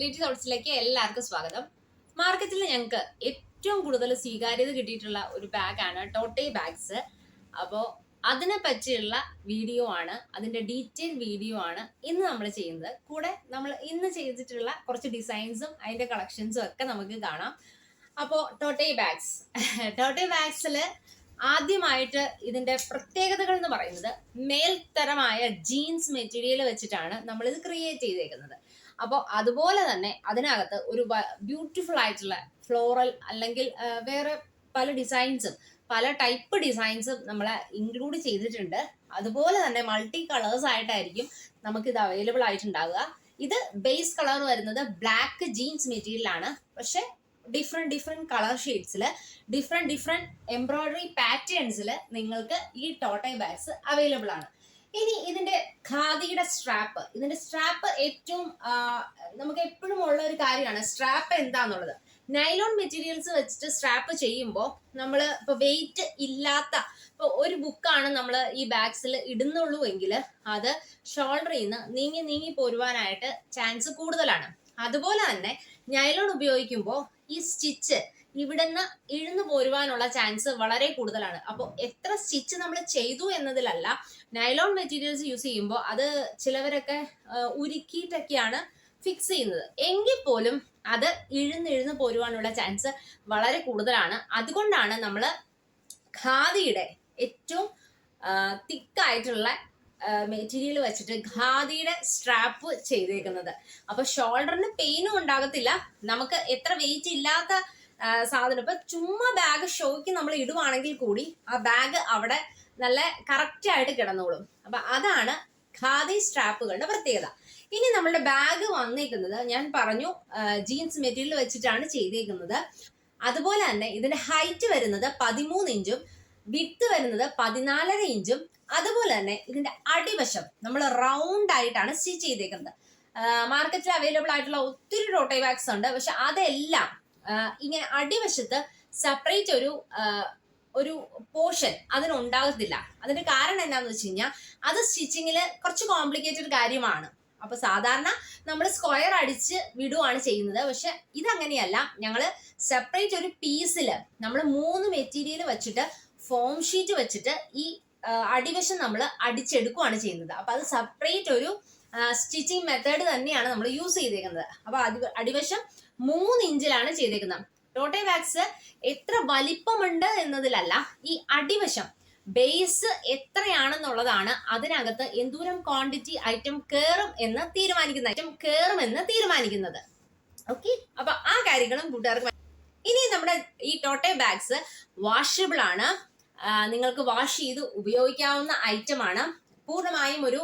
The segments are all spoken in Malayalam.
ലിറ്റി തോട്ട്സിലേക്ക് എല്ലാവർക്കും സ്വാഗതം. മാർക്കറ്റിൽ ഞങ്ങൾക്ക് ഏറ്റവും കൂടുതൽ സ്വീകാര്യത കിട്ടിയിട്ടുള്ള ഒരു ബാഗാണ് ടോട്ടേ ബാഗ്സ് അപ്പോൾ അതിനെ പറ്റിയുള്ള വീഡിയോ ആണ് അതിന്റെ ഡീറ്റെയിൽ വീഡിയോ ആണ് ഇന്ന് നമ്മൾ ചെയ്യുന്നത്. കൂടെ നമ്മൾ ഇന്ന് ചെയ്തിട്ടുള്ള കുറച്ച് ഡിസൈൻസും അതിന്റെ കളക്ഷൻസും ഒക്കെ നമുക്ക് കാണാം. അപ്പോൾ ടോട്ടേ ബാഗ്സ് ടോട്ടേ ബാഗ്സിൽ ആദ്യമായിട്ട് ഇതിന്റെ പ്രത്യേകതകൾ എന്ന് പറയുന്നത് മേൽത്തരമായ ജീൻസ് മെറ്റീരിയൽ വെച്ചിട്ടാണ് നമ്മൾ ഇത് ക്രിയേറ്റ് ചെയ്തേക്കുന്നത്. അപ്പോൾ അതുപോലെ തന്നെ അതിനകത്ത് ഒരു ബ്യൂട്ടിഫുൾ ആയിട്ടുള്ള ഫ്ലോറൽ അല്ലെങ്കിൽ വേറെ പല ഡിസൈൻസും പല ടൈപ്പ് ഡിസൈൻസും നമ്മൾ ഇൻക്ലൂഡ് ചെയ്തിട്ടുണ്ട്. അതുപോലെ തന്നെ മൾട്ടി കളേഴ്സ് ആയിട്ടായിരിക്കും നമുക്ക് ഇത് അവൈലബിൾ ആയിട്ടുണ്ടാവുക. ഇത് ബേസ് കളർ വരുന്നത് ബ്ലാക്ക് ജീൻസ് മെറ്റീരിയലാണ് പക്ഷെ ഡിഫറെന്റ് ഡിഫറെന്റ് കളർ ഷെയ്ഡ്സിൽ ഡിഫറെന്റ് ഡിഫറെന്റ് എംബ്രോയിഡറി പാറ്റേൺസിൽ നിങ്ങൾക്ക് ഈ ടോട്ടൈ ബാഗ്സ് അവൈലബിൾ ആണ്. ഇനി ഇതിന്റെ ഖാദിയുടെ സ്ട്രാപ്പ് ഇതിന്റെ സ്ട്രാപ്പ് ഏറ്റവും നമുക്ക് എപ്പോഴും ഉള്ള ഒരു കാര്യമാണ്. സ്ട്രാപ്പ് എന്താന്നുള്ളത്. നൈലോൺ മെറ്റീരിയൽസ് വെച്ചിട്ട് സ്ട്രാപ്പ് ചെയ്യുമ്പോൾ നമ്മൾ ഇപ്പൊ വെയിറ്റ് ഇല്ലാത്ത ഇപ്പൊ ഒരു ബുക്കാണ് നമ്മൾ ഈ ബാഗ്സിൽ ഇടുന്നുള്ളൂ എങ്കിൽ അത് ഷോൾഡറിൽ നിന്ന് നീങ്ങി നീങ്ങി പോരുവാനായിട്ട് ചാൻസ് കൂടുതലാണ്. അതുപോലെ തന്നെ നൈലോൺ ഉപയോഗിക്കുമ്പോൾ ഈ സ്റ്റിച്ച് ഇവിടുന്ന് ഇഴുന്നു പോരുവാനുള്ള ചാൻസ് വളരെ കൂടുതലാണ്. അപ്പോൾ എത്ര സ്റ്റിച്ച് നമ്മൾ ചെയ്തു എന്നതിലല്ല നൈലോൺ മെറ്റീരിയൽസ് യൂസ് ചെയ്യുമ്പോൾ അത് ചിലവരൊക്കെ ഉരുക്കിയിട്ടൊക്കെയാണ് ഫിക്സ് ചെയ്യുന്നത്. എങ്കിൽ പോലും അത് ഇഴുന്ന് ഇഴുന്ന് പോരുവാനുള്ള ചാൻസ് വളരെ കൂടുതലാണ്. അതുകൊണ്ടാണ് നമ്മൾ ഖാദിയുടെ ഏറ്റവും തിക്കായിട്ടുള്ള മെറ്റീരിയൽ വെച്ചിട്ട് ഖാദിയുടെ സ്ട്രാപ്പ് ചെയ്തേക്കുന്നത്. അപ്പൊ ഷോൾഡറിന് പെയിനും ഉണ്ടാകത്തില്ല. നമുക്ക് എത്ര വെയിറ്റ് ഇല്ലാത്ത സാധനം. ഇപ്പൊ ചുമ്മാ ബാഗ് ഷോയ്ക്ക് നമ്മൾ ഇടുവാണെങ്കിൽ കൂടി ആ ബാഗ് അവിടെ നല്ല കറക്റ്റ് ആയിട്ട് കിടന്നോളും. അപ്പൊ അതാണ് ഖാദി സ്ട്രാപ്പുകളുടെ പ്രത്യേകത. ഇനി നമ്മളുടെ ബാഗ് വന്നേക്കുന്നത് ഞാൻ പറഞ്ഞു ജീൻസ് മെറ്റീരിയൽ വെച്ചിട്ടാണ് ചെയ്തേക്കുന്നത്. അതുപോലെ തന്നെ ഇതിന്റെ ഹൈറ്റ് വരുന്നത് പതിമൂന്ന് ഇഞ്ചും വിത്ത് വരുന്നത് പതിനാലര ഇഞ്ചും അതുപോലെ തന്നെ ഇതിന്റെ അടിവശം നമ്മൾ റൗണ്ട് ആയിട്ടാണ് സ്റ്റിച്ച് ചെയ്തേക്കുന്നത്. മാർക്കറ്റിൽ അവൈലബിൾ ആയിട്ടുള്ള ഒത്തിരി റോട്ടൈ ബാഗ്സ് ഉണ്ട്. പക്ഷെ അതെല്ലാം ഇങ്ങനെ അടിവശത്ത് സെപ്പറേറ്റ് ഒരു ഒരു പോർഷൻ അതിനുണ്ടാകത്തില്ല അതിന്റെ കാരണം എന്താണെന്ന് വെച്ച് കഴിഞ്ഞാൽ അത് സ്റ്റിച്ചിങ്ങിൽ കുറച്ച് കോംപ്ലിക്കേറ്റഡ് കാര്യമാണ്. അപ്പൊ സാധാരണ നമ്മൾ സ്ക്വയർ അടിച്ച് വിടുവാണ് ചെയ്യുന്നത്. പക്ഷെ ഇതങ്ങനെയല്ല. ഞങ്ങൾ സെപ്പറേറ്റ് ഒരു പീസിൽ നമ്മൾ മൂന്ന് മെറ്റീരിയൽ വെച്ചിട്ട് ഫോം ഷീറ്റ് വെച്ചിട്ട് ഈ അടിവശം നമ്മൾ അടിച്ചെടുക്കുവാണ് ചെയ്യുന്നത്. അപ്പൊ അത് സെപ്പറേറ്റ് ഒരു സ്റ്റിച്ചിങ് മെത്തേഡ് തന്നെയാണ് നമ്മൾ യൂസ് ചെയ്തേക്കുന്നത്. അപ്പൊ അടിവശം മൂന്ന് ഇഞ്ചിലാണ് ചെയ്തേക്കുന്നത്. ടോട്ടേ വാക്സ് എത്ര വലിപ്പമുണ്ട് എന്നതിലല്ല ഈ അടിവശം ബേസ് എത്രയാണെന്നുള്ളതാണ് അതിനകത്ത് എന്തൂരം ക്വാണ്ടിറ്റി ഐറ്റം കയറും എന്ന് തീരുമാനിക്കുന്ന ഐറ്റം കയറും എന്ന് തീരുമാനിക്കുന്നത്. ഓക്കെ അപ്പൊ ആ കാര്യങ്ങളും കൂട്ടുകാർക്ക് ഇനി നമ്മുടെ ഈ ടോട്ടേ ബാഗ്സ് വാഷബിൾ ആണ് നിങ്ങൾക്ക് വാഷ് ചെയ്ത് ഉപയോഗിക്കാവുന്ന ഐറ്റം ആണ്. പൂർണമായും ഒരു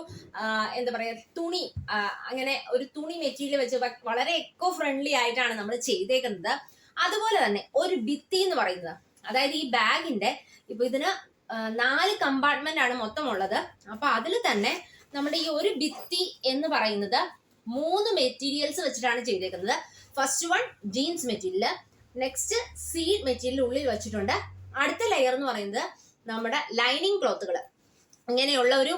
എന്താ പറയാ തുണി അങ്ങനെ ഒരു തുണി മെറ്റീരിയൽ വെച്ച് വളരെ എക്കോ ഫ്രണ്ട്ലി ആയിട്ടാണ് നമ്മൾ ചെയ്തേക്കുന്നത്. അതുപോലെ തന്നെ ഒരു ഭിത്തി എന്ന് പറയുന്നത്. അതായത് ഈ ബാഗിന്റെ ഇപ്പൊ ഇതിന് നാല് കമ്പാർട്ട്മെന്റ് ആണ് മൊത്തം ഉള്ളത് അപ്പൊ അതിൽ തന്നെ നമ്മുടെ ഈ ഒരു ഭിത്തി എന്ന് പറയുന്നത് മൂന്ന് മെറ്റീരിയൽസ് വെച്ചിട്ടാണ് ചെയ്തേക്കുന്നത്. First one jeans material next seed material ഉള്ളിൽ വെച്ചിട്ടുണ്ട്. അടുത്ത ലെയർ എന്ന് പറയുന്നത് നമ്മുടെ ലൈനിങ് ക്ലോത്തുകൾ ഇങ്ങനെയുള്ള ഒരു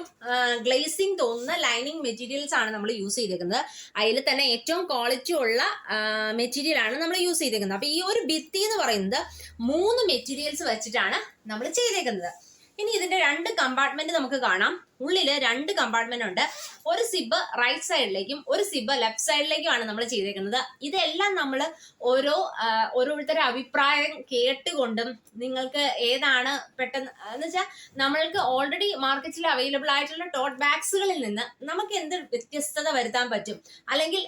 ഗ്ലേസിംഗ് തോന്നുന്ന ലൈനിങ് മെറ്റീരിയൽസ് ആണ് നമ്മൾ യൂസ് ചെയ്തേക്കുന്നത്. അതിൽ തന്നെ ഏറ്റവും ക്വാളിറ്റി ഉള്ള മെറ്റീരിയൽ ആണ് നമ്മൾ യൂസ് ചെയ്തേക്കുന്നത്. അപ്പൊ ഈ ഒരു ഭിത്തി എന്ന് പറയുന്നത് മൂന്ന് മെറ്റീരിയൽസ് വെച്ചിട്ടാണ് നമ്മൾ ചെയ്തേക്കുന്നത്. ഇനി ഇതിന്റെ രണ്ട് കമ്പാർട്ട്മെന്റ് നമുക്ക് കാണാം. ഉള്ളിൽ രണ്ട് കമ്പാർട്ട്മെന്റ് ഉണ്ട്. ഒരു സിബ് റൈറ്റ് സൈഡിലേക്കും ഒരു സിബ് ലെഫ്റ്റ് സൈഡിലേക്കുമാണ് നമ്മൾ ചെയ്തേക്കുന്നത്. ഇതെല്ലാം നമ്മൾ ഓരോ ഓരോരുത്തരുടെ അഭിപ്രായം കേട്ടുകൊണ്ടും നിങ്ങൾക്ക് ഏതാണ് പെട്ടെന്ന് എന്ന് വെച്ചാൽ നമ്മൾക്ക് ഓൾറെഡി മാർക്കറ്റിൽ അവൈലബിൾ ആയിട്ടുള്ള ടോട്ട് ബാഗ്സുകളിൽ നിന്ന് നമുക്ക് എന്ത് വ്യത്യസ്തത വരുത്താൻ പറ്റും? അല്ലെങ്കിൽ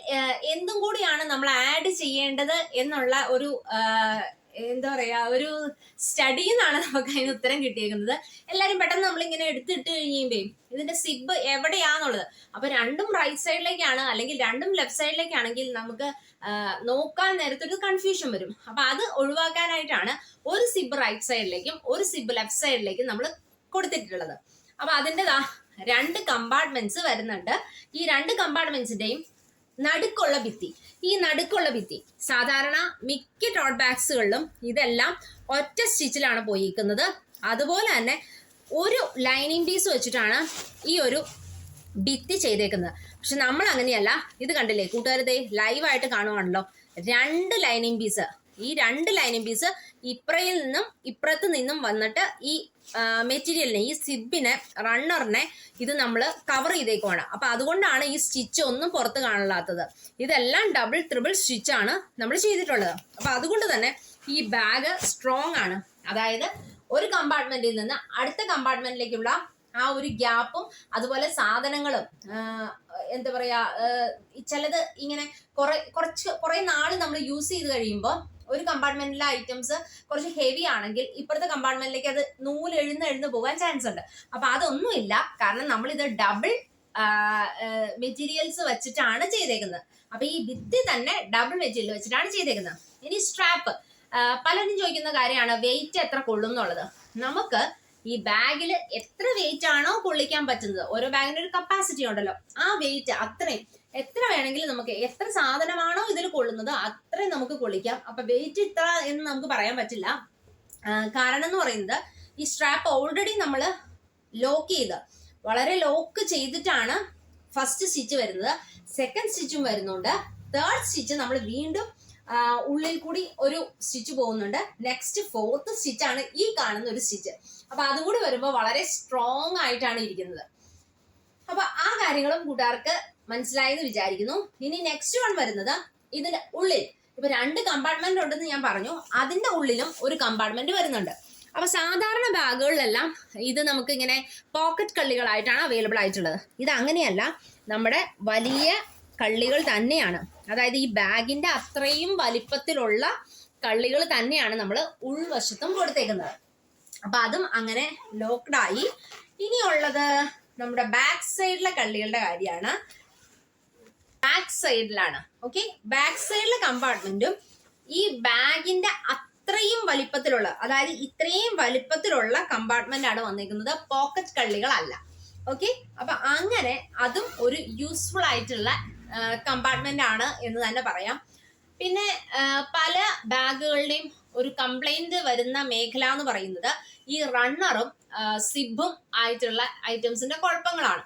എന്തും കൂടിയാണ് നമ്മൾ ആഡ് ചെയ്യേണ്ടത് എന്നുള്ള ഒരു എന്താ പറയാ ഒരു സ്റ്റഡി എന്നാണ് നമുക്ക് അതിന് ഉത്തരം കിട്ടിയേക്കുന്നത്. എല്ലാരും പെട്ടെന്ന് നമ്മളിങ്ങനെ എടുത്തിട്ട് കഴിയുമ്പേ ഇതിന്റെ സിബ് എവിടെയാന്നുള്ളത്. അപ്പൊ രണ്ടും റൈറ്റ് സൈഡിലേക്കാണ് അല്ലെങ്കിൽ രണ്ടും ലെഫ്റ്റ് സൈഡിലേക്കാണെങ്കിൽ നമുക്ക് നോക്കാൻ നേരത്തെ ഒരു കൺഫ്യൂഷൻ വരും. അപ്പൊ അത് ഒഴിവാക്കാനായിട്ടാണ് ഒരു സിബ് റൈറ്റ് സൈഡിലേക്കും ഒരു സിബ് ലെഫ്റ്റ് സൈഡിലേക്കും നമ്മൾ കൊടുത്തിട്ടുള്ളത്. അപ്പൊ അതിന്റെതാ രണ്ട് കമ്പാർട്ട്മെന്റ്സ് വരുന്നുണ്ട്. ഈ രണ്ട് കമ്പാർട്ട്മെന്റ്സിന്റെയും നടുക്കുള്ള ഭിത്തി. ഈ നടുക്കുള്ള ഭിത്തി സാധാരണ മിക്ക ടോട്ട് ബാഗ്സുകളിലും ഇതെല്ലാം ഒറ്റ സ്റ്റിച്ചിലാണ് പോയിരിക്കുന്നത്. അതുപോലെ തന്നെ ഒരു ലൈനിങ് പീസ് വെച്ചിട്ടാണ് ഈ ഒരു ഭിത്തി ചെയ്തേക്കുന്നത്. പക്ഷെ നമ്മൾ അങ്ങനെയല്ല. ഇത് കണ്ടില്ലേ? കൂട്ടുകാരതേ ലൈവായിട്ട് കാണുവാണല്ലോ. രണ്ട് ലൈനിങ് പീസ് ഈ രണ്ട് ലൈനിങ് പീസ് ഇപ്പറയിൽ നിന്നും ഇപ്പുറത്ത് നിന്നും വന്നിട്ട് ഈ മെറ്റീരിയലിനെ ഈ സിബിനെ റണ്ണറിനെ ഇത് നമ്മൾ കവർ ചെയ്തേക്കുവാണ്. അപ്പൊ അതുകൊണ്ടാണ് ഈ സ്റ്റിച്ച് ഒന്നും പുറത്ത് കാണില്ലാത്തത് ഇതെല്ലാം ഡബിൾ സ്റ്റിച്ച് ആണ് നമ്മൾ ചെയ്തിട്ടുള്ളത്. അപ്പൊ അതുകൊണ്ട് തന്നെ ഈ ബാഗ് സ്ട്രോങ് ആണ്. അതായത് ഒരു കമ്പാർട്ട്മെന്റിൽ നിന്ന് അടുത്ത കമ്പാർട്ട്മെന്റിലേക്കുള്ള ആ ഒരു ഗ്യാപ്പും അതുപോലെ സാധനങ്ങളും എന്താ പറയാ ചിലത് ഇങ്ങനെ കുറെ കുറച്ച് കുറെ നാൾ നമ്മൾ യൂസ് ചെയ്ത് കഴിയുമ്പോൾ ഒരു കമ്പാർട്ട്മെന്റിലെ ഐറ്റംസ് കുറച്ച് ഹെവി ആണെങ്കിൽ ഇപ്പുറത്തെ കമ്പാർട്ട്മെന്റിലേക്ക് അത് നൂൽ എഴുന്ന് എഴുന്ന് പോകാൻ ചാൻസ് ഉണ്ട്. അപ്പൊ അതൊന്നുമില്ല. കാരണം നമ്മൾ ഇത് ഡബിൾ മെറ്റീരിയൽസ് വെച്ചിട്ടാണ് ചെയ്തേക്കുന്നത്. അപ്പൊ ഈ ഭിത്തി തന്നെ ഡബിൾ മെറ്റീരിയൽ വെച്ചിട്ടാണ് ചെയ്തേക്കുന്നത്. ഇനി സ്ട്രാപ്പ് പലരും ചോദിക്കുന്ന കാര്യമാണ് വെയിറ്റ് എത്ര കൊള്ളും എന്നുള്ളത് നമുക്ക് ഈ ബാഗിൽ എത്ര വെയിറ്റ് ആണോ കൊള്ളിക്കാൻ പറ്റുന്നത്? ഓരോ ബാഗിന്റെ ഒരു കപ്പാസിറ്റി ഉണ്ടല്ലോ. ആ വെയിറ്റ് അത്രയും എത്ര വേണമെങ്കിലും നമുക്ക് എത്ര സാധനമാണോ ഇതിൽ കൊള്ളുന്നത് അത്രയും നമുക്ക് കൊള്ളിക്കാം. അപ്പൊ വെയിറ്റ് ഇത്ര എന്ന് നമുക്ക് പറയാൻ പറ്റില്ല. കാരണം എന്ന് പറയുന്നത് ഈ സ്ട്രാപ്പ് ഓൾറെഡി നമ്മൾ ലോക്ക് ചെയ്ത് വളരെ ലോക്ക് ചെയ്തിട്ടാണ് ഫസ്റ്റ് സ്റ്റിച്ച് വരുന്നത്. സെക്കൻഡ് സ്റ്റിച്ചും വരുന്നുണ്ട്. തേർഡ് സ്റ്റിച്ച് നമ്മൾ വീണ്ടും ഉള്ളിൽ കൂടി ഒരു സ്റ്റിച്ച് പോകുന്നുണ്ട്. നെക്സ്റ്റ് ഫോർത്ത് സ്റ്റിച്ച് ആണ് ഈ കാണുന്ന ഒരു സ്റ്റിച്ച് അപ്പൊ അതുകൂടി വരുമ്പോൾ വളരെ സ്ട്രോങ് ആയിട്ടാണ് ഇരിക്കുന്നത്. അപ്പൊ ആ കാര്യങ്ങളും കൂട്ടുകാർക്ക് മനസ്സിലായി എന്ന് വിചാരിക്കുന്നു. ഇനി നെക്സ്റ്റ് വൺ വരുന്നത് ഇതിന്റെ ഉള്ളിൽ. ഇപ്പൊ രണ്ട് കമ്പാർട്ട്മെന്റ് ഉണ്ടെന്ന് ഞാൻ പറഞ്ഞു. അതിന്റെ ഉള്ളിലും ഒരു കമ്പാർട്ട്മെന്റ് വരുന്നുണ്ട്. അപ്പൊ സാധാരണ ബാഗുകളിലെല്ലാം ഇത് നമുക്ക് ഇങ്ങനെ പോക്കറ്റ് കള്ളികളായിട്ടാണ് അവൈലബിൾ ആയിട്ടുള്ളത്. ഇത് അങ്ങനെയല്ല. നമ്മുടെ വലിയ കള്ളികൾ തന്നെയാണ്. അതായത് ഈ ബാഗിന്റെ അത്രയും വലിപ്പത്തിലുള്ള കള്ളികൾ തന്നെയാണ് നമ്മൾ ഉൾവശത്തും കൊടുത്തേക്കുന്നത്. അപ്പൊ അതും അങ്ങനെ ലോക്ക്ഡ് ആയി. ഇനിയുള്ളത് നമ്മുടെ ബാക്ക് സൈഡിലെ കള്ളികളുടെ കാര്യമാണ്. ബാക്ക് സൈഡിലാണ്. ഓക്കെ ബാക്ക് സൈഡിലെ കമ്പാർട്ട്മെന്റും ഈ ബാഗിന്റെ അത്രയും വലിപ്പത്തിലുള്ള അതായത് ഇത്രയും വലിപ്പത്തിലുള്ള കമ്പാർട്ട്മെന്റ് ആണ് വന്നിരിക്കുന്നത്. പോക്കറ്റ് കള്ളികളല്ല. ഓക്കെ അപ്പൊ അങ്ങനെ അതും ഒരു യൂസ്ഫുൾ ആയിട്ടുള്ള കമ്പാർട്ട്മെന്റ് ആണ് എന്ന് തന്നെ പറയാം. പിന്നെ പല ബാഗുകളുടെയും ഒരു കംപ്ലൈന്റ് വരുന്ന മേഖല എന്ന് പറയുന്നത് ഈ റണ്ണറും സിബും ആയിട്ടുള്ള ഐറ്റംസിന്റെ കുഴപ്പങ്ങളാണ്.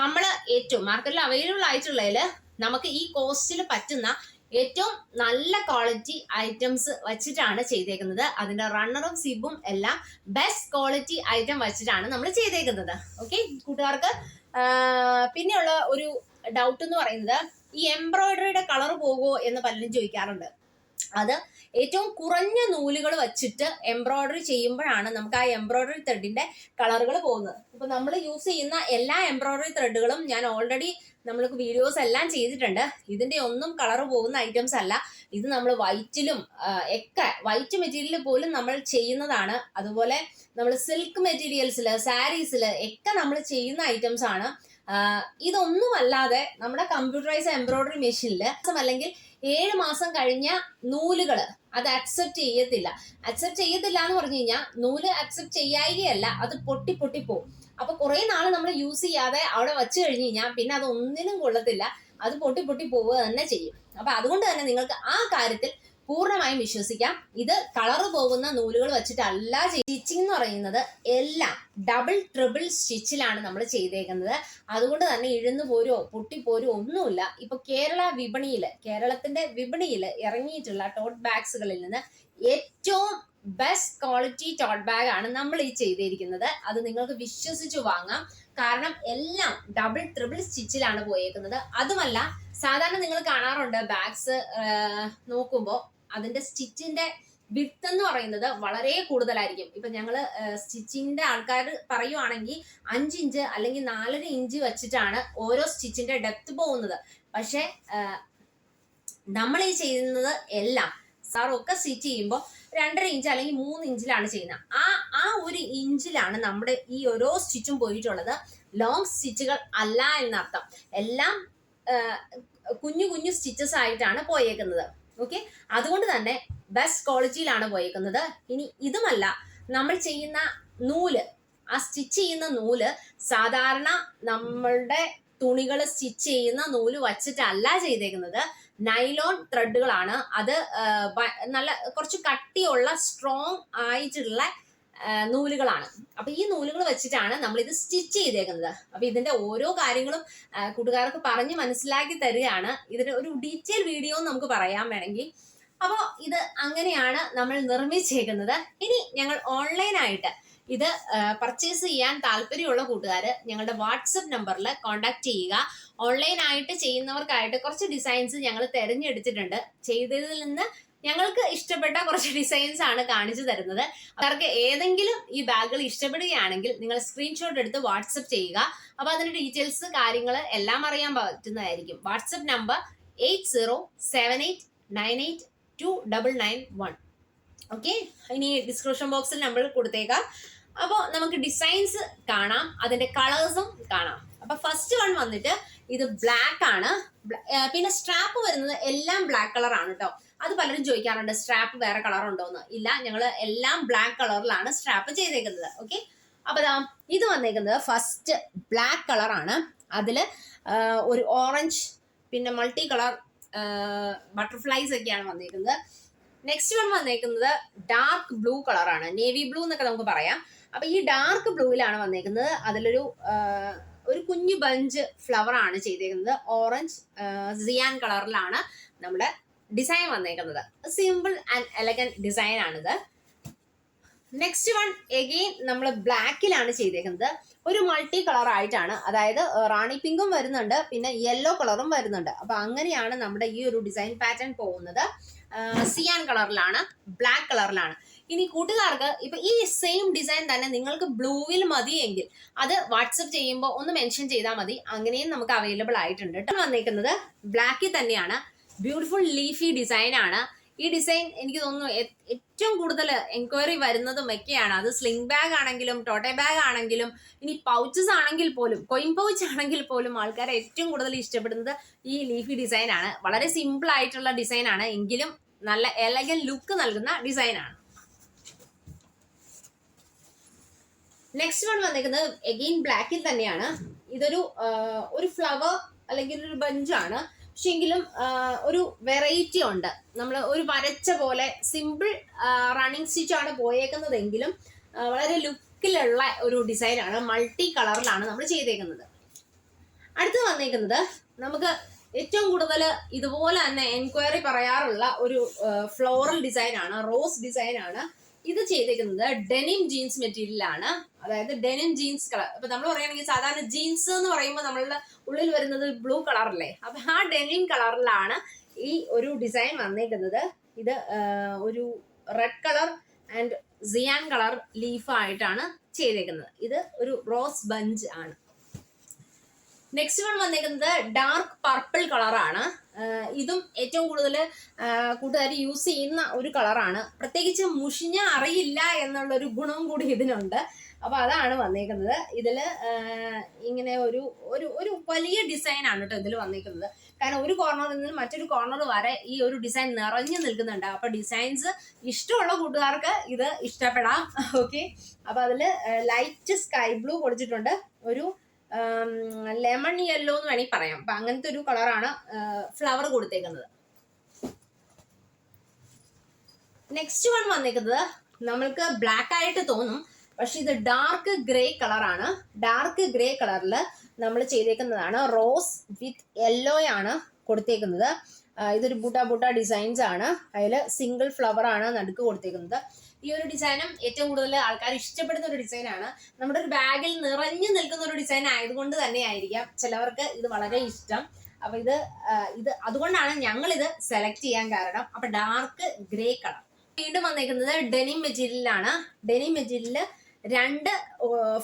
നമ്മൾ ഏറ്റവും മാർക്കറ്റിൽ അവൈലബിൾ ആയിട്ടുള്ളതിൽ നമുക്ക് ഈ കോസ്റ്റിൽ പറ്റുന്ന ഏറ്റവും നല്ല ക്വാളിറ്റി ഐറ്റംസ് വെച്ചിട്ടാണ് ചെയ്തേക്കുന്നത്. അതിന്റെ റണ്ണറും സിബും എല്ലാം ബെസ്റ്റ് ക്വാളിറ്റി ഐറ്റം വെച്ചിട്ടാണ് നമ്മൾ ചെയ്തേക്കുന്നത്. ഓക്കെ കൂട്ടുകാർക്ക് പിന്നെയുള്ള ഒരു ഡൗട്ട് എന്ന് പറയുന്നത് ഈ എംബ്രോയിഡറിയുടെ കളർ പോകുമോ എന്ന് പലരും ചോദിക്കാറുണ്ട്. അത് ഏറ്റവും കുറഞ്ഞ നൂലുകൾ വെച്ചിട്ട് എംബ്രോയിഡറി ചെയ്യുമ്പോഴാണ് നമുക്ക് ആ എംബ്രോയിഡറി ത്രെഡിന്റെ കളറുകൾ പോകുന്നത്. ഇപ്പൊ നമ്മൾ യൂസ് ചെയ്യുന്ന എല്ലാ എംബ്രോയിഡറി ത്രെഡുകളും ഞാൻ ഓൾറെഡി നമ്മൾക്ക് വീഡിയോസ് എല്ലാം ചെയ്തിട്ടുണ്ട്. ഇതിന്റെ ഒന്നും കളർ പോകുന്ന ഐറ്റംസ് അല്ല. ഇത് നമ്മൾ വൈറ്റിലും ഒക്കെ വൈറ്റ് മെറ്റീരിയൽ പോലും നമ്മൾ ചെയ്യുന്നതാണ്. അതുപോലെ നമ്മൾ സിൽക്ക് മെറ്റീരിയൽസിൽ സാരീസിൽ ഒക്കെ നമ്മൾ ചെയ്യുന്ന ഐറ്റംസ് ആണ്. ഇതൊന്നും അല്ലാതെ നമ്മുടെ കമ്പ്യൂട്ടറൈസ് എംബ്രോയിഡറി മെഷീനിൽ അല്ലെങ്കിൽ ഏഴ് മാസം കഴിഞ്ഞ നൂലുകൾ അത് അക്സെപ്റ്റ് ചെയ്യത്തില്ല. അക്സെപ്റ്റ് ചെയ്യത്തില്ല എന്ന് പറഞ്ഞു കഴിഞ്ഞാൽ നൂൽ അക്സെപ്റ്റ് ചെയ്യായികയല്ല. അത് പൊട്ടി പൊട്ടി പോകും അപ്പൊ കുറെ നാൾ നമ്മൾ യൂസ് ചെയ്യാതെ അവിടെ വെച്ച് കഴിഞ്ഞ് കഴിഞ്ഞാൽ പിന്നെ അത് ഒന്നിനും കൊള്ളത്തില്ല. അത് പൊട്ടി പൊട്ടി പോവുക തന്നെ ചെയ്യും. അപ്പൊ അതുകൊണ്ട് തന്നെ നിങ്ങൾക്ക് ആ കാര്യത്തിൽ പൂർണമായും വിശ്വസിക്കാം. ഇത് കളർ പോകുന്ന നൂലുകൾ വെച്ചിട്ടല്ല സ്റ്റിച്ചിങ് എന്ന് പറയുന്നത് എല്ലാം ഡബിൾ ട്രിപ്പിൾ സ്റ്റിച്ചിലാണ് നമ്മൾ ചെയ്തേക്കുന്നത്. അതുകൊണ്ട് തന്നെ ഇഴുന്നു പോരോ പൊട്ടിപ്പോരോ ഒന്നുമില്ല. ഇപ്പൊ കേരള വിപണിയിൽ കേരളത്തിന്റെ വിപണിയിൽ ഇറങ്ങിയിട്ടുള്ള ടോട്ട് ബാഗ്സുകളിൽ നിന്ന് ഏറ്റവും ബെസ്റ്റ് ക്വാളിറ്റി ടോട്ട് ബാഗ് ആണ് നമ്മൾ ഈ ചെയ്തിരിക്കുന്നത്. അത് നിങ്ങൾക്ക് വിശ്വസിച്ച് വാങ്ങാം. കാരണം എല്ലാം ഡബിൾ ട്രിപ്പിൾ സ്റ്റിച്ചിലാണ് പോയേക്കുന്നത്. അതുമല്ല സാധാരണ നിങ്ങൾ കാണാറുണ്ട് ബാഗ്സ് നോക്കുമ്പോൾ അതിന്റെ സ്റ്റിച്ചിന്റെ വിത്ത് എന്ന് പറയുന്നത് വളരെ കൂടുതലായിരിക്കും. ഇപ്പൊ ഞങ്ങൾ സ്റ്റിച്ചിങ്ങിന്റെ ആൾക്കാർ പറയുവാണെങ്കിൽ അഞ്ച് ഇഞ്ച് അല്ലെങ്കിൽ നാലര ഇഞ്ച് വെച്ചിട്ടാണ് ഓരോ സ്റ്റിച്ചിന്റെ ഡെപ്ത് പോകുന്നത്. പക്ഷെ നമ്മൾ ഈ ചെയ്യുന്നത് എല്ലാം സാർ ഒക്കെ സ്റ്റിച്ച് ചെയ്യുമ്പോൾ രണ്ടര ഇഞ്ച് അല്ലെങ്കിൽ മൂന്ന് ഇഞ്ചിലാണ് ചെയ്യുന്നത്. ആ ആ ഒരു ഇഞ്ചിലാണ് നമ്മുടെ ഈ ഓരോ സ്റ്റിച്ചും പോയിട്ടുള്ളത്. ലോങ് സ്റ്റിച്ചുകൾ അല്ല എന്നർത്ഥം. എല്ലാം കുഞ്ഞു കുഞ്ഞു സ്റ്റിച്ചസ് ആയിട്ടാണ് പോയേക്കുന്നത്. ഓക്കെ അതുകൊണ്ട് തന്നെ ബെസ്റ്റ് ക്വാളിറ്റിയിലാണ് പോയേക്കുന്നത്. ഇനി ഇതുമല്ല. നമ്മൾ ചെയ്യുന്ന നൂൽ ആ സ്റ്റിച്ച് ചെയ്യുന്ന നൂൽ സാധാരണ നമ്മളുടെ തുണികൾ സ്റ്റിച്ച് ചെയ്യുന്ന നൂൽ വച്ചിട്ടല്ല ചെയ്തേക്കുന്നത്. നൈലോൺ ത്രെഡുകളാണ്. അത് നല്ല കുറച്ച് കട്ടിയുള്ള സ്ട്രോങ് ആയിട്ടുള്ള നൂലുകളാണ്. അപ്പൊ ഈ നൂലുകൾ വെച്ചിട്ടാണ് നമ്മൾ ഇത് സ്റ്റിച്ച് ചെയ്തേക്കുന്നത്. അപ്പൊ ഇതിന്റെ ഓരോ കാര്യങ്ങളും കൂട്ടുകാർക്ക് പറഞ്ഞ് മനസ്സിലാക്കി തരികയാണ്. ഇതിന് ഒരു ഡീറ്റെയിൽ വീഡിയോ നമുക്ക് പറയാൻ വേണമെങ്കിൽ. അപ്പോൾ ഇത് അങ്ങനെയാണ് നമ്മൾ നിർമ്മിച്ചേക്കുന്നത്. ഇനി ഞങ്ങൾ ഓൺലൈനായിട്ട് ഇത് പർച്ചേസ് ചെയ്യാൻ താല്പര്യമുള്ള കൂട്ടുകാർ ഞങ്ങളുടെ വാട്സപ്പ് നമ്പറിൽ കോൺടാക്ട് ചെയ്യുക. ഓൺലൈൻ ആയിട്ട് ചെയ്യുന്നവർക്കായിട്ട് കുറച്ച് ഡിസൈൻസ് ഞങ്ങൾ തിരഞ്ഞെടുത്തിട്ടുണ്ട്. ചെയ്തതിൽ നിന്ന് ഞങ്ങൾക്ക് ഇഷ്ടപ്പെട്ട കുറച്ച് ഡിസൈൻസ് ആണ് കാണിച്ചു തരുന്നത്. അവർക്ക് ഏതെങ്കിലും ഈ ബാഗുകൾ ഇഷ്ടപ്പെടുകയാണെങ്കിൽ നിങ്ങൾ സ്ക്രീൻഷോട്ട് എടുത്ത് വാട്സപ്പ് ചെയ്യുക. അപ്പോൾ അതിന്റെ ഡീറ്റെയിൽസ് കാര്യങ്ങൾ എല്ലാം അറിയാൻ പറ്റുന്നതായിരിക്കും. WhatsApp number eight zero seven eight nine eight two double nine one okay ഇനി ഡിസ്ക്രിപ്ഷൻ ബോക്സിൽ നമ്മൾ കൊടുത്തേക്കാം. അപ്പോൾ നമുക്ക് ഡിസൈൻസ് കാണാം അതിന്റെ കളേഴ്സും കാണാം. അപ്പൊ ഫസ്റ്റ് വൺ വന്നിട്ട് ഇത് ബ്ലാക്ക് ആണ്. പിന്നെ സ്ട്രാപ്പ് വരുന്നത് എല്ലാം ബ്ലാക്ക് കളർ ആണ് കേട്ടോ അത് പലരും ചോദിക്കാറുണ്ട് സ്ട്രാപ്പ് വേറെ കളർ ഉണ്ടോ എന്ന്. ഇല്ല ഞങ്ങൾ എല്ലാം ബ്ലാക്ക് കളറിലാണ് സ്ട്രാപ്പ് ചെയ്തേക്കുന്നത് ഓക്കെ അപ്പൊ ഇത് വന്നേക്കുന്നത് ഫസ്റ്റ് ബ്ലാക്ക് കളറാണ് അതിൽ ഒരു ഓറഞ്ച് പിന്നെ മൾട്ടി കളർ ബട്ടർഫ്ലൈസ് ഒക്കെയാണ് വന്നേക്കുന്നത്. നെക്സ്റ്റ് വൺ വന്നേക്കുന്നത് ഡാർക്ക് ബ്ലൂ കളറാണ് നേവി ബ്ലൂ എന്നൊക്കെ നമുക്ക് പറയാം. അപ്പൊ ഈ ഡാർക്ക് ബ്ലൂയിലാണ് വന്നേക്കുന്നത്. അതിലൊരു ഒരു കുഞ്ഞു ബഞ്ച് ഫ്ലവർ ആണ് ചെയ്തേക്കുന്നത്. ഓറഞ്ച് സിയാൻ കളറിലാണ് നമ്മുടെ ഡിസൈൻ വന്നേക്കുന്നത്. സിമ്പിൾ ആൻഡ് എലഗൻ ഡിസൈൻ ആണിത്. നെക്സ്റ്റ് വൺ എഗെയിൻ നമ്മൾ ബ്ലാക്കിലാണ് ചെയ്തേക്കുന്നത്. ഒരു മൾട്ടി കളർ ആയിട്ടാണ്. അതായത് റാണി പിങ്കും വരുന്നുണ്ട് പിന്നെ യെല്ലോ കളറും വരുന്നുണ്ട്. അപ്പൊ അങ്ങനെയാണ് നമ്മുടെ ഈ ഒരു ഡിസൈൻ പാറ്റേൺ പോകുന്നത്. സിയാൻ കളറിലാണ് ബ്ലാക്ക് കളറിലാണ് ഇനി കൂട്ടുകാർക്ക് ഇപ്പൊ ഈ സെയിം ഡിസൈൻ തന്നെ നിങ്ങൾക്ക് ബ്ലൂവിൽ മതി എങ്കിൽ അത് വാട്സപ്പ് ചെയ്യുമ്പോൾ ഒന്ന് മെൻഷൻ ചെയ്താൽ മതി. അങ്ങനെയും നമുക്ക് അവൈലബിൾ ആയിട്ടുണ്ട് വന്നേക്കുന്നത് ബ്ലാക്കിൽ തന്നെയാണ്. ബ്യൂട്ടിഫുൾ ലീഫി ഡിസൈൻ ആണ്. ഈ ഡിസൈൻ എനിക്ക് തോന്നുന്നു ഏറ്റവും കൂടുതൽ എൻക്വയറി വരുന്നതും ഒക്കെയാണ്. അത് സ്ലിംഗ് ബാഗ് ആണെങ്കിലും ടോട്ടെ ബാഗ് ആണെങ്കിലും ഇനി പൗച്ചസ് ആണെങ്കിൽ പോലും കൊയിൻ പൗച്ച് ആണെങ്കിൽ പോലും ആൾക്കാരെ ഏറ്റവും കൂടുതൽ ഇഷ്ടപ്പെടുന്നത് ഈ ലീഫി ഡിസൈൻ ആണ്. വളരെ സിമ്പിൾ ആയിട്ടുള്ള ഡിസൈൻ ആണ്. എങ്കിലും നല്ല എലഗൻ ലുക്ക് നൽകുന്ന ഡിസൈൻ ആണ്. നെക്സ്റ്റ് വൺ വന്നിരിക്കുന്നത് എഗെയിൻ ബ്ലാക്കിൽ തന്നെയാണ്. ഇതൊരു ഒരു ഫ്ലവർ അല്ലെങ്കിൽ ഒരു ബഞ്ചാണ് പക്ഷെ എങ്കിലും ഒരു വെറൈറ്റി ഉണ്ട്. നമ്മൾ ഒരു വരച്ച പോലെ സിമ്പിൾ റണ്ണിങ് സ്റ്റിച്ച് ആണ് പോയേക്കുന്നതെങ്കിലും വളരെ ലുക്കിലുള്ള ഒരു ഡിസൈനാണ് മൾട്ടി കളറിലാണ് നമ്മൾ ചെയ്തേക്കുന്നത്. അടുത്ത് വന്നേക്കുന്നത് നമുക്ക് ഏറ്റവും കൂടുതൽ ഇതുപോലെ തന്നെ എൻക്വയറി പറയാറുള്ള ഒരു ഫ്ലോറൽ ഡിസൈനാണ് റോസ് ഡിസൈനാണ് ഇത് ചെയ്തേക്കുന്നത് ഡെനിം ജീൻസ് മെറ്റീരിയലാണ്. അതായത് ഡെനിം ജീൻസ് കളർ. ഇപ്പൊ നമ്മൾ പറയുകയാണെങ്കിൽ സാധാരണ ജീൻസ് എന്ന് പറയുമ്പോൾ നമ്മളുടെ ഉള്ളിൽ വരുന്നത് ബ്ലൂ കളറല്ലേ അപ്പൊ ആ ഡെനിം കളറിലാണ് ഈ ഒരു ഡിസൈൻ വന്നേക്കുന്നത്. ഇത് ഒരു red colour and cyan colour ലീഫായിട്ടാണ് ചെയ്തേക്കുന്നത്. ഇത് ഒരു റോസ് ബഞ്ച് ആണ്. നെക്സ്റ്റ് വൺ വന്നേക്കുന്നത് ഡാർക്ക് പർപ്പിൾ കളറാണ് ഇതും ഏറ്റവും കൂടുതൽ കൂട്ടുകാർ യൂസ് ചെയ്യുന്ന ഒരു കളറാണ് പ്രത്യേകിച്ച് മുഷിഞ്ഞ അറിയില്ല എന്നുള്ളൊരു ഗുണവും കൂടി ഇതിനുണ്ട്. അപ്പോൾ അതാണ് വന്നേക്കുന്നത് ഇതിൽ ഇങ്ങനെ ഒരു ഒരു ഒരു വലിയ ഡിസൈനാണ് കേട്ടോ ഇതിൽ വന്നേക്കുന്നത് കാരണം ഒരു കോർണറിൽ നിന്ന് മറ്റൊരു കോർണർ വരെ ഈ ഒരു ഡിസൈൻ നിറഞ്ഞു നിൽക്കുന്നുണ്ട്. അപ്പോൾ ഡിസൈൻസ് ഇഷ്ടമുള്ള കൂട്ടുകാർക്ക് ഇത് ഇഷ്ടപ്പെടാം. ഓക്കെ അപ്പോൾ അതിൽ ലൈറ്റ് സ്കൈ ബ്ലൂ കൊടുത്തിട്ടുണ്ട്. ഒരു ലെമൺ യെല്ലോ എന്ന് വേണമെങ്കിൽ പറയാം. അപ്പൊ അങ്ങനത്തെ ഒരു കളറാണ് ഫ്ലവർ കൊടുത്തേക്കുന്നത്. നെക്സ്റ്റ് വൺ വന്നേക്കുന്നത് നമ്മൾക്ക് ബ്ലാക്ക് ആയിട്ട് തോന്നും പക്ഷെ ഇത് ഡാർക്ക് ഗ്രേ കളറാണ് ഡാർക്ക് ഗ്രേ കളറിൽ നമ്മൾ ചെയ്തേക്കുന്നതാണ് റോസ് വിത്ത് യെല്ലോ ആണ്. കൊടുത്തേക്കുന്നത്. ഇതൊരു ബുട്ട ബുട്ട ഡിസൈൻസ് ആണ്. അതിൽ സിംഗിൾ ഫ്ലവർ ആണ് നടുക്ക് കൊടുത്തേക്കുന്നത്. ഈ ഒരു ഡിസൈനും ഏറ്റവും കൂടുതൽ ആൾക്കാർ ഇഷ്ടപ്പെടുന്ന ഒരു ഡിസൈനാണ് നമ്മുടെ ഒരു ബാഗിൽ നിറഞ്ഞു നിൽക്കുന്ന ഒരു ഡിസൈൻ ആയതുകൊണ്ട് തന്നെ ആയിരിക്കാം ചിലവർക്ക് ഇത് വളരെ ഇഷ്ടം. അപ്പൊ ഇത് ഇത് അതുകൊണ്ടാണ് ഞങ്ങൾ ഇത് സെലക്ട് ചെയ്യാൻ കാരണം. അപ്പൊ ഡാർക്ക് ഗ്രേ കളർ വീണ്ടും വന്നേക്കുന്നത് ഡെനിം മെറ്റീരിയലാണ് ഡെനിം മെറ്റീരിയൽ രണ്ട്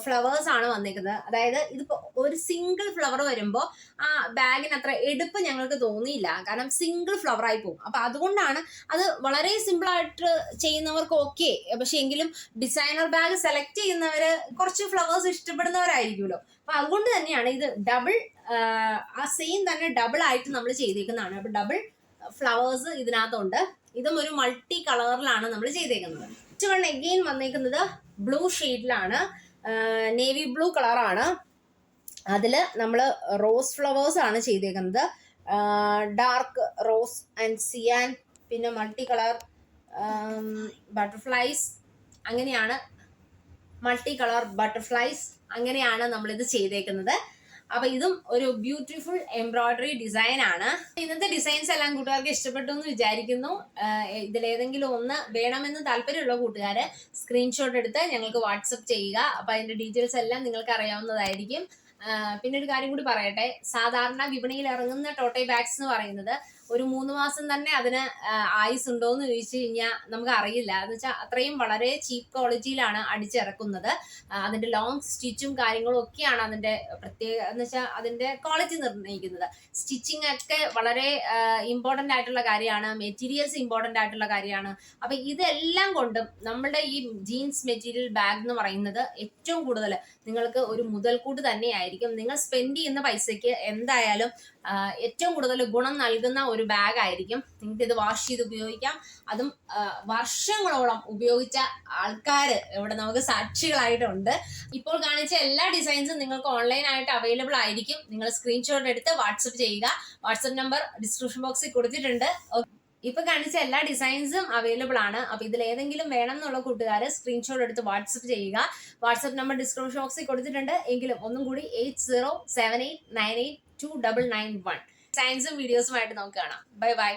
ഫ്ലവേഴ്സ് ആണ് വന്നിരിക്കുന്നത്. അതായത് ഇതിപ്പോ ഒരു സിംഗിൾ ഫ്ലവർ വരുമ്പോൾ ആ ബാഗിന് അത്ര എടുപ്പ് ഞങ്ങൾക്ക് തോന്നിയില്ല. കാരണം സിംഗിൾ ഫ്ലവർ ആയി പോകും. അപ്പൊ അതുകൊണ്ടാണ് അത് വളരെ സിമ്പിൾ ആയിട്ട് ചെയ്യുന്നവർക്ക് ഓക്കെ പക്ഷെ എങ്കിലും ഡിസൈനർ ബാഗ് സെലക്ട് ചെയ്യുന്നവര് കുറച്ച് ഫ്ലവേഴ്സ് ഇഷ്ടപ്പെടുന്നവരായിരിക്കുമല്ലോ. അപ്പൊ അതുകൊണ്ട് തന്നെയാണ് ഇത് ഡബിൾ ആ സെയിം തന്നെ ഡബിൾ ആയിട്ട് നമ്മൾ ചെയ്തേക്കുന്നതാണ്. അപ്പൊ ഡബിൾ ഫ്ലവേഴ്സ് ഇതിനകത്തുണ്ട്. ഇതും ഒരു മൾട്ടി കളറിലാണ് നമ്മൾ ചെയ്തേക്കുന്നത്. നെക്സ്റ്റ് എഗെയിൻ വന്നേക്കുന്നത് ബ്ലൂ ഷെയ്ഡിലാണ് നേവി ബ്ലൂ കളറാണ്. അതിൽ നമ്മൾ റോസ് ഫ്ലവേഴ്സ് ആണ് ചെയ്തേക്കുന്നത്. ഡാർക്ക് റോസ് ആൻഡ് സിയാൻ പിന്നെ മൾട്ടി കളർ ബട്ടർഫ്ലൈസ് അങ്ങനെയാണ് മൾട്ടി കളർ ബട്ടർഫ്ലൈസ് അങ്ങനെയാണ് നമ്മളിത് ചെയ്തേക്കുന്നത്. അപ്പൊ ഇതും ഒരു ബ്യൂട്ടിഫുൾ എംബ്രോയിഡറി ഡിസൈൻ ആണ്. ഇന്നത്തെ ഡിസൈൻസ് എല്ലാം കൂട്ടുകാർക്ക് ഇഷ്ടപ്പെട്ടു എന്ന് വിചാരിക്കുന്നു. ഇതിൽ ഏതെങ്കിലും ഒന്ന് വേണമെന്ന് താല്പര്യമുള്ള കൂട്ടുകാർ സ്ക്രീൻഷോട്ട് എടുത്ത് ഞങ്ങൾക്ക് വാട്സപ്പ് ചെയ്യുക. അപ്പൊ അതിന്റെ ഡീറ്റെയിൽസ് എല്ലാം നിങ്ങൾക്ക് അറിയാവുന്നതായിരിക്കും. പിന്നെ ഒരു കാര്യം കൂടി പറയട്ടെ. സാധാരണ വിപണിയിൽ ഇറങ്ങുന്ന ടോട്ടൈ ബാഗ്സ് എന്ന് പറയുന്നത് ഒരു മൂന്ന് മാസം തന്നെ അതിന് ആയുസ് ഉണ്ടോ എന്ന് ചോദിച്ചു കഴിഞ്ഞാൽ നമുക്ക് അറിയില്ല എന്ന് വെച്ചാൽ അത്രയും വളരെ ചീപ്പ് ക്വാളിറ്റിയിലാണ് അടിച്ചിറക്കുന്നത്. അതിന്റെ ലോങ് സ്റ്റിച്ചും കാര്യങ്ങളും ഒക്കെയാണ് അതിന്റെ പ്രത്യേക എന്ന് വെച്ചാൽ അതിന്റെ ക്വാളിറ്റി നിർണയിക്കുന്നത്. സ്റ്റിച്ചിങ് ഒക്കെ വളരെ ഇമ്പോർട്ടന്റ് ആയിട്ടുള്ള കാര്യമാണ്. മെറ്റീരിയൽസ് ഇമ്പോർട്ടന്റ് ആയിട്ടുള്ള കാര്യമാണ്. അപ്പൊ ഇതെല്ലാം കൊണ്ടും നമ്മളുടെ ഈ ജീൻസ് മെറ്റീരിയൽ ബാഗ് എന്ന് പറയുന്നത് ഏറ്റവും കൂടുതൽ നിങ്ങൾക്ക് ഒരു മുതൽക്കൂട്ട് തന്നെയായിരിക്കും. നിങ്ങൾ സ്പെൻഡ് ചെയ്യുന്ന പൈസയ്ക്ക് എന്തായാലും ഏറ്റവും കൂടുതൽ ഗുണം നൽകുന്ന ഒരു ബാഗ് ആയിരിക്കും. നിങ്ങൾക്ക് ഇത് വാഷ് ചെയ്ത് ഉപയോഗിക്കാം. അതും വർഷങ്ങളോളം ഉപയോഗിച്ച ആൾക്കാർ ഇവിടെ നമുക്ക് സാക്ഷികളായിട്ടുണ്ട്. ഇപ്പോൾ കാണിച്ച എല്ലാ ഡിസൈൻസും നിങ്ങൾക്ക് ഓൺലൈൻ ആയിട്ട് അവൈലബിൾ ആയിരിക്കും. നിങ്ങൾ സ്ക്രീൻഷോട്ട് എടുത്ത് വാട്സപ്പ് ചെയ്യുക. വാട്സപ്പ് നമ്പർ ഡിസ്ക്രിപ്ഷൻ ബോക്സിൽ കൊടുത്തിട്ടുണ്ട്. ഇപ്പൊ കാണിച്ച എല്ലാ ഡിസൈൻസും അവൈലബിൾ ആണ്. അപ്പൊ ഇതിൽ ഏതെങ്കിലും വേണം എന്നുള്ള കൂട്ടുകാർ സ്ക്രീൻഷോട്ട് എടുത്ത് വാട്സപ്പ് ചെയ്യുക. വാട്സപ്പ് നമ്പർ ഡിസ്ക്രിപ്ഷൻ ബോക്സിൽ കൊടുത്തിട്ടുണ്ട്. എങ്കിലും ഒന്നും കൂടി eight zero seven eight nine eight two double nine one സയൻസും വീഡിയോസുമായിട്ട് നമുക്ക് കാണാം. Bye bye